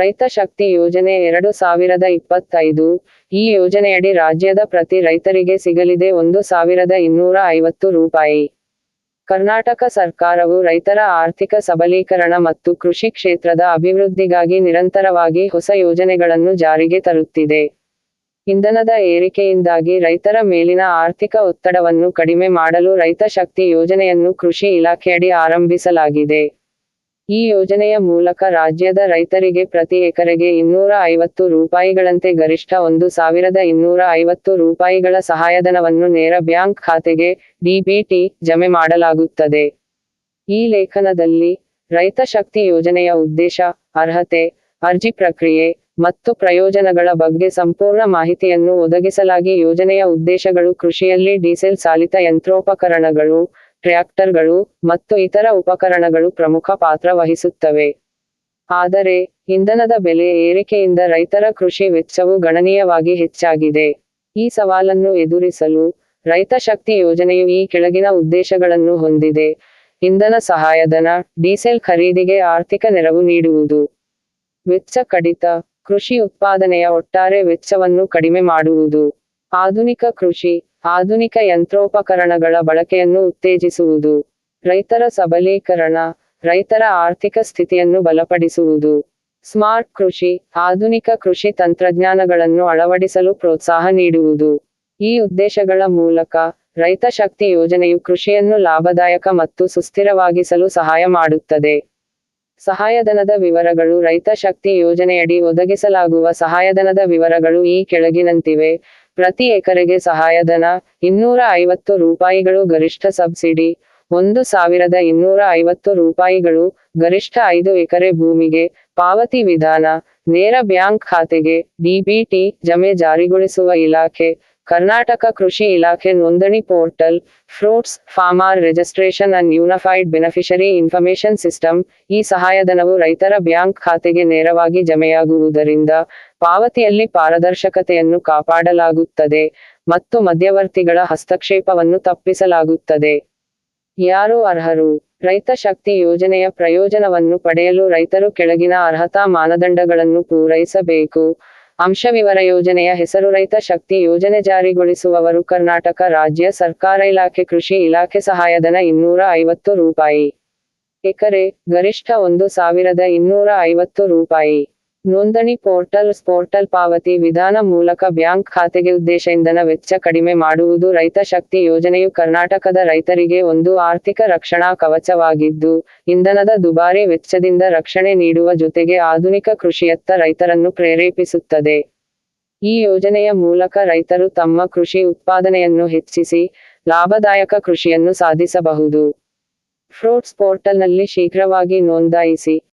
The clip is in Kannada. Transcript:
ರೈತ ಶಕ್ತಿ ಯೋಜನೆ ಎರಡು ಸಾವಿರದ ಇಪ್ಪತ್ತೈದು. ಈ ಯೋಜನೆಯಡಿ ರಾಜ್ಯದ ಪ್ರತಿ ರೈತರಿಗೆ ಸಿಗಲಿದೆ ಒಂದು ಸಾವಿರದ ಇನ್ನೂರ ಐವತ್ತು ರೂಪಾಯಿ. ಕರ್ನಾಟಕ ಸರ್ಕಾರವು ರೈತರ ಆರ್ಥಿಕ ಸಬಲೀಕರಣ ಮತ್ತು ಕೃಷಿ ಕ್ಷೇತ್ರದ ಅಭಿವೃದ್ಧಿಗಾಗಿ ನಿರಂತರವಾಗಿ ಹೊಸ ಯೋಜನೆಗಳನ್ನು ಜಾರಿಗೆ ತರುತ್ತಿದೆ. ಇಂಧನದ ಏರಿಕೆಯಿಂದಾಗಿ ರೈತರ ಮೇಲಿನ ಆರ್ಥಿಕ ಒತ್ತಡವನ್ನು ಕಡಿಮೆ ಮಾಡಲು ರೈತ ಶಕ್ತಿ ಯೋಜನೆಯನ್ನು ಕೃಷಿ ಇಲಾಖೆಯಡಿ ಆರಂಭಿಸಲಾಗಿದೆ. ಈ ಯೋಜನೆಯ ಮೂಲಕ ರಾಜ್ಯದ ರೈತರಿಗೆ ಪ್ರತಿ ಎಕರೆಗೆ ಇನ್ನೂರ ಐವತ್ತು ರೂಪಾಯಿಗಳಂತೆ ಗರಿಷ್ಠ ಒಂದು ಸಾವಿರದ ಇನ್ನೂರ ಐವತ್ತು ರೂಪಾಯಿಗಳ ಸಹಾಯಧನವನ್ನು ನೇರ ಬ್ಯಾಂಕ್ ಖಾತೆಗೆ ಡಿಬಿಟಿ ಜಮೆ ಮಾಡಲಾಗುತ್ತದೆ. ಈ ಲೇಖನದಲ್ಲಿ ರೈತ ಶಕ್ತಿ ಯೋಜನೆಯ ಉದ್ದೇಶ, ಅರ್ಹತೆ, ಅರ್ಜಿ ಪ್ರಕ್ರಿಯೆ ಮತ್ತು ಪ್ರಯೋಜನಗಳ ಬಗ್ಗೆ ಸಂಪೂರ್ಣ ಮಾಹಿತಿಯನ್ನು ಒದಗಿಸಲಾಗಿ ಯೋಜನೆಯ ಉದ್ದೇಶಗಳು ಕೃಷಿಯಲ್ಲಿ ಡೀಸೆಲ್ ಚಾಲಿತ ಯಂತ್ರೋಪಕರಣಗಳು ಟ್ರ್ಯಾಕ್ಟರ್ಗಳು ಮತ್ತು ಇತರ ಉಪಕರಣಗಳು ಪ್ರಮುಖ ಪಾತ್ರ ವಹಿಸುತ್ತವೆ. ಆದರೆ, ಇಂಧನದ ಬೆಲೆ ಏರಿಕೆಯಿಂದ ರೈತರ ಕೃಷಿ ವೆಚ್ಚವು ಗಣನೀಯವಾಗಿ ಹೆಚ್ಚಾಗಿದೆ. ಈ ಸವಾಲನ್ನು ಎದುರಿಸಲು ರೈತ ಶಕ್ತಿ ಯೋಜನೆಯು ಈ ಕೆಳಗಿನ ಉದ್ದೇಶಗಳನ್ನು ಹೊಂದಿದೆ. ಇಂಧನ ಸಹಾಯಧನ, ಡೀಸೆಲ್ ಖರೀದಿಗೆ ಆರ್ಥಿಕ ನೆರವು ನೀಡುವುದು. ವೆಚ್ಚ ಕಡಿತ, ಕೃಷಿ ಉತ್ಪಾದನೆಯ ಒಟ್ಟಾರೆ ವೆಚ್ಚವನ್ನು ಕಡಿಮೆ ಮಾಡುವುದು. ಆಧುನಿಕ ಕೃಷಿ ಆಧುನಿಕ ಯಂತ್ರೋಪಕರಣಗಳ ಬಳಕೆಯನ್ನು ಉತ್ತೇಜಿಸುವುದು, ರೈತರ ಸಬಲೀಕರಣ, ರೈತರ ಆರ್ಥಿಕ ಸ್ಥಿತಿಯನ್ನು ಬಲಪಡಿಸುವುದು, ಸ್ಮಾರ್ಟ್ ಕೃಷಿ, ಆಧುನಿಕ ಕೃಷಿ ತಂತ್ರಜ್ಞಾನಗಳನ್ನು ಅಳವಡಿಸಲು ಪ್ರೋತ್ಸಾಹ ನೀಡುವುದು. ಈ ಉದ್ದೇಶಗಳ ಮೂಲಕ ರೈತ ಶಕ್ತಿ ಯೋಜನೆಯು ಕೃಷಿಯನ್ನು ಲಾಭದಾಯಕ ಮತ್ತು ಸುಸ್ಥಿರವಾಗಿಸಲು ಸಹಾಯ ಮಾಡುತ್ತದೆ. ಸಹಾಯಧನದ ವಿವರಗಳು ರೈತ ಶಕ್ತಿ ಯೋಜನೆಯಡಿ ಒದಗಿಸಲಾಗುವ ಸಹಾಯಧನದ ವಿವರಗಳು ಈ ಕೆಳಗಿನಂತಿವೆ. ಪ್ರತಿ ಎಕರೆಗೆ ಸಹಾಯಧನ ಇನ್ನೂರ ಐವತ್ತು ರೂಪಾಯಿಗಳು ಗರಿಷ್ಠ ಸಬ್ಸಿಡಿ, ಒಂದು ಸಾವಿರದ ಇನ್ನೂರ ಐವತ್ತು ರೂಪಾಯಿಗಳು ಗರಿಷ್ಠ ಐದು ಎಕರೆ ಭೂಮಿಗೆ ಪಾವತಿ ವಿಧಾನ, ನೇರ ಬ್ಯಾಂಕ್ ಖಾತೆಗೆ ಡಿಬಿಟಿ ಜಮೆ ಜಾರಿಗೊಳಿಸುವ ಇಲಾಖೆ ಕರ್ನಾಟಕ ಕೃಷಿ ಇಲಾಖೆ ನೋಂದಣಿ portal, fruits farmer registration and unified beneficiary information system, ಈ ಸಹಾಯಧನವು ರೈತರ ಬ್ಯಾಂಕ್ ಖಾತೆಗೆ ನೇರವಾಗಿ ಜಮೆಯಾಗುವುದರಿಂದ ಪಾವತಿಯಲ್ಲಿ ಪಾರದರ್ಶಕತೆಯನ್ನು ಕಾಪಾಡಲಾಗುತ್ತದೆ ಮತ್ತು ಮಧ್ಯವರ್ತಿಗಳ ಹಸ್ತಕ್ಷೇಪವನ್ನು ತಪ್ಪಿಸಲಾಗುತ್ತದೆ. ಯಾರು ಅರ್ಹರು? ರೈತ ಶಕ್ತಿ ಯೋಜನೆಯ ಪ್ರಯೋಜನವನ್ನು ಪಡೆಯಲು ರೈತರು ಕೆಳಗಿನ ಅರ್ಹತಾ ಮಾನದಂಡಗಳನ್ನು ಪೂರೈಸಬೇಕು. ಅಂಶವಿವರ ಯೋಜನೆಯ ಹೆಸರು ರೈತ ಶಕ್ತಿ ಯೋಜನೆ ಜಾರಿಗೊಳಿಸುವವರು ಕರ್ನಾಟಕ ರಾಜ್ಯ ಸರ್ಕಾರ ಇಲಾಖೆ ಕೃಷಿ ಇಲಾಖೆ ಸಹಾಯಧನ ಇನ್ನೂರ ಐವತ್ತು ರೂಪಾಯಿ. ಎಕರೆ ಗರಿಷ್ಠ ಒಂದು ಸಾವಿರದ ಇನ್ನೂರ ಐವತ್ತು ರೂಪಾಯಿ. ನೋಂದಣಿ ಪೋರ್ಟಲ್ ಪೋರ್ಟಲ್ ಪಾವತಿ ವಿಧಾನ ಮೂಲಕ ಬ್ಯಾಂಕ್ ಖಾತೆಗೆ ಉದ್ದೇಶ ಇಂಧನ ವೆಚ್ಚ ಕಡಿಮೆ ಮಾಡುವುದು ರೈತ ಶಕ್ತಿ ಯೋಜನೆಯು ಕರ್ನಾಟಕದ ರೈತರಿಗೆ ಒಂದು ಆರ್ಥಿಕ ರಕ್ಷಣಾ ಕವಚವಾಗಿದ್ದು, ಇಂಧನದ ದುಬಾರಿ ವೆಚ್ಚದಿಂದ ರಕ್ಷಣೆ ನೀಡುವ ಜೊತೆಗೆ ಆಧುನಿಕ ಕೃಷಿಯತ್ತ ರೈತರನ್ನು ಪ್ರೇರೇಪಿಸುತ್ತದೆ. ಈ ಯೋಜನೆಯ ಮೂಲಕ ರೈತರು ತಮ್ಮ ಕೃಷಿ ಉತ್ಪಾದನೆಯನ್ನು ಹೆಚ್ಚಿಸಿ, ಲಾಭದಾಯಕ ಕೃಷಿಯನ್ನು ಸಾಧಿಸಬಹುದು. ಫ್ರೂಟ್ಸ್ ಪೋರ್ಟಲ್ನಲ್ಲಿ ಶೀಘ್ರವಾಗಿ ನೋಂದಾಯಿಸಿ.